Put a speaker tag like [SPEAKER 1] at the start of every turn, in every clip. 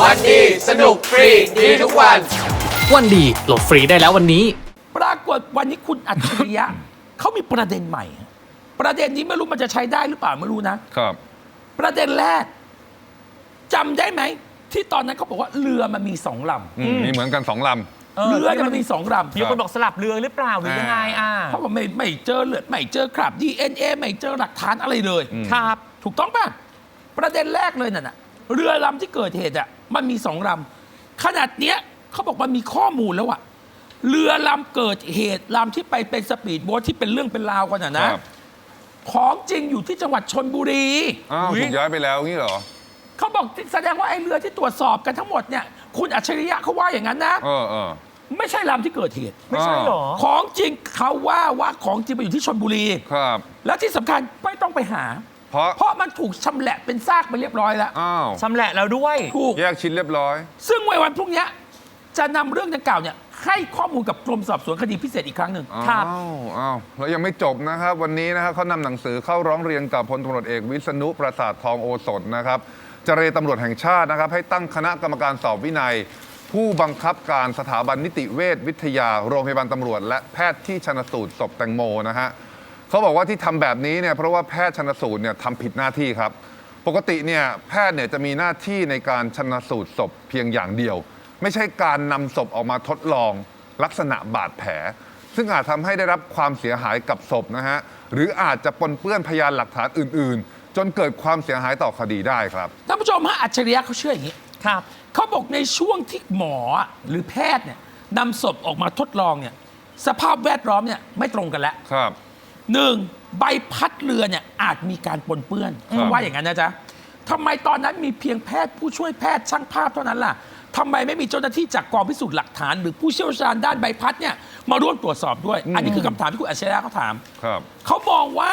[SPEAKER 1] วันดีสนุกฟรีดีทุกวัน
[SPEAKER 2] วันดีโหลดฟรีได้แล้ววันนี้
[SPEAKER 3] ปรากฏวันนี้คุณอัจฉริยะ เขามีประเด็นใหม่ ประเด็นนี้ไม่รู้มันจะใช้ได้หรือเปล่าไม่รู้นะ
[SPEAKER 4] ครับ
[SPEAKER 3] ประเด็นแรกจำได้ไหม ที่ตอนนั้นเขาบอกว่าเรือมันมีสองล
[SPEAKER 4] อืมมีเหมือนกันสองลำ
[SPEAKER 3] เรือเนี่ยมันมีสองลำ
[SPEAKER 5] มีคนบอกสลับเรือหรือเปล่าหรือยังไงอะ
[SPEAKER 3] เขาบอกไม่ไม่เจอเลือดไม่เจอคราบ DNA ไม่เจอหลักฐานอะไรเลย
[SPEAKER 4] อืม
[SPEAKER 5] ครับ
[SPEAKER 3] ถูกต้องป่ะ ประเด็นแรกเลยน่ะนะเรือลำที่เกิดเหตุอะ มันมีสองลำขนาดเนี้ยเขาบอกมันมีข้อมูลแล้วอะเรือลำเกิดเหตุลำที่ไปเป็นสปีดโบ๊ทที่เป็นเรื่องเป็นราวกันอะำนะ
[SPEAKER 4] ครับ
[SPEAKER 3] ของจริงอยู่ที่จังหวัดชนบุรี
[SPEAKER 4] อ้าว
[SPEAKER 5] อุ๊ย
[SPEAKER 4] ถูกย้ายไปแล้วงี้เหรอ
[SPEAKER 3] เขาบอกแสดงว่าไอ้เรือที่ตรวจสอบกันทั้งหมดเนี่ยคุณอัจฉริยะเขาว่าอย่างนั้นนะ
[SPEAKER 4] เออเออ
[SPEAKER 3] ไม่ใช่ลำที่เกิดเหตุ
[SPEAKER 5] ไม่ใช่เหรอ
[SPEAKER 3] ของจริงเขาว่าว่าของจริงไปอยู่ที่ชนบุรี
[SPEAKER 4] ครับ
[SPEAKER 3] และที่สำคัญไม่ต้องไปหา
[SPEAKER 4] เพราะ
[SPEAKER 3] เพราะมันถูกชำแหละเป็นซากไปเรียบร้อยแล้ว
[SPEAKER 4] อ้าว
[SPEAKER 5] ชำแหละแล้วด้วย
[SPEAKER 3] ถูก
[SPEAKER 4] แยกชิ้นเรียบร้อย
[SPEAKER 3] ซึ่งในวันพรุ่งเนี้ยจะนำเรื่องดังกล่าวเนี่ยให้ข้อมูลกับกรมสอบสวนคดีพิเศษอีกครั้งหนึ่ง
[SPEAKER 5] ครับ
[SPEAKER 4] อ้าวอ้าวแล้วยังไม่จบนะครับ วันนี้นะครับเขานำหนังสือเข้าร้องเรียนกับพลตำรวจเอกวิษณุประสาททองโอสถนะครับเจรตำรวจแห่งชาตินะครับ ให้ตั้งคณะกรรมการสอบวินัย ผู้บังคับการสถาบันนิติเวชวิทยา โรงพยาบาลตำรวจ และแพทย์ที่ชนสูตรศพแตงโมนะฮะ เขาบอกว่าที่ทำแบบนี้เนี่ยเพราะว่าแพทย์ชนสูตรเนี่ยทำผิดหน้าที่ครับ ปกติเนี่ยแพทย์เนี่ยจะมีหน้าที่ในการชนสูตรศพเพียงอย่างเดียว ไม่ใช่การนำศพออกมาทดลอง ลักษณะบาดแผล ซึ่งอาจทำให้ได้รับความเสียหายกับศพนะฮะหรืออาจจะปนเปื้อนพยานหลักฐานอื่น ๆ จนเกิดความเสียหายต่อคดีได้ครับ
[SPEAKER 3] ท่านผู้ชมฮะอัจฉริยะเขาเชื่ออย่างนี้
[SPEAKER 5] ครับ
[SPEAKER 3] เขาบอกในช่วงที่หมอหรือแพทย์เนี่ยนำศพออกมาทดลองเนี่ยสภาพแวดล้อมเนี่ยไม่ตรงกันแล้ว
[SPEAKER 4] ครับ
[SPEAKER 3] หนึ่งใบพัดเรือเนี่ยอาจมีการปนเปื้อน
[SPEAKER 4] ครับ
[SPEAKER 3] เขาว่าอย่างนั้นนะจ๊ะทำไมตอนนั้นมีเพียงแพทย์ผู้ช่วยแพทย์ช่างภาพเท่านั้นล่ะทำไมไม่มีเจ้าหน้าที่จากกองพิสูจน์หลักฐาน หรือผู้เชี่ยวชาญด้านใบพัดเนี่ยมาร่วมตรวจสอบด้วย อันนี้คือคำถามที่คุณอัจฉริยะเขาถาม
[SPEAKER 4] ครับ
[SPEAKER 3] เขามองว่า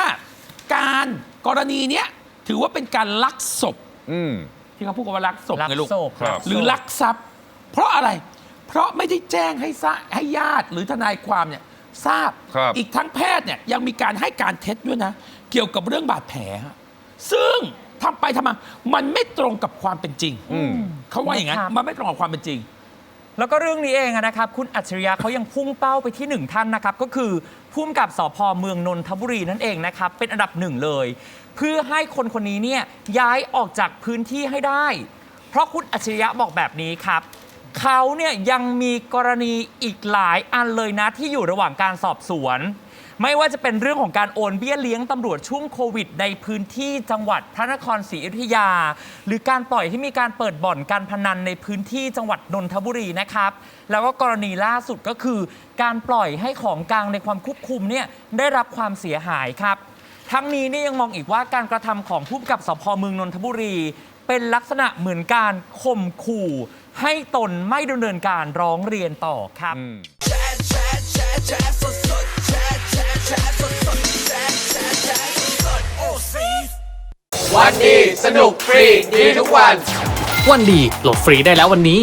[SPEAKER 3] การกรณีเนี้ยถือว่าเป็นการลักศพ
[SPEAKER 4] อืม
[SPEAKER 3] ที่เขาพูดกันว่าลักศพ
[SPEAKER 5] ลัก
[SPEAKER 3] ไงลูก
[SPEAKER 5] ศพ
[SPEAKER 4] ครับ
[SPEAKER 3] หรือลักทรัพย์ เพราะอะไร เพราะไม่ได้แจ้งให้ทราให้ญาติหรือทนายความเนี่ย ทราบ
[SPEAKER 4] ครับ
[SPEAKER 3] อีกทั้งแพทย์เนี่ยยังมีการให้การเท็จด้วยนะ เกี่ยวกับเรื่องบาดแผลฮะซึ่งทำไปทำมามันไม่ตรงกับความเป็นจริง
[SPEAKER 4] อืม
[SPEAKER 3] เขาว่าอย่างนั้น
[SPEAKER 5] ครับ
[SPEAKER 3] มันไม่ตรงกับความเป็นจริง
[SPEAKER 5] แล้วก็เรื่องนี้เองอะนะครับ คุณอัจฉริยะเขายังพุ่งเป้าไปที่หนึ่งท่านนะครับ ก็คือพุ่มกับสพเมืองนนทบุรีนั่นเองนะครับ เป็นอันดับหนึ่งเลย เพื่อให้คนคนนี้เนี่ยย้ายออกจากพื้นที่ให้ได้ เพราะคุณอัจฉริยะบอกแบบนี้ครับ เขาเนี่ยยังมีกรณีอีกหลายอันเลยนะที่อยู่ระหว่างการสอบสวน ไม่ว่าจะเป็นเรื่องของการโอนเบี้ยเลี้ยงตำรวจช่วงโควิด ในพื้นที่จังหวัดพระนครศรีอยุธยา หรือการปล่อยที่มีการเปิดบ่อนการพนันในพื้นที่จังหวัดนนทบุรีนะครับ แล้วก็กรณีล่าสุดก็คือ การปล่อยให้ของกลางในความควบคุมเนี่ยได้รับความเสียหายครับทั้งนี้เนี่ยยังมองอีกว่าการกระทำของผู้กำกับสพเมืองนนทบุรี เป็นลักษณะเหมือนการข่มขู่ ให้ตนไม่ดำเนินการร้องเรียนต่อครับ
[SPEAKER 4] อืม
[SPEAKER 1] วันดี สนุกฟรี ดีทุกวัน
[SPEAKER 2] วันดีโหลดฟรีได้แล้ววันนี้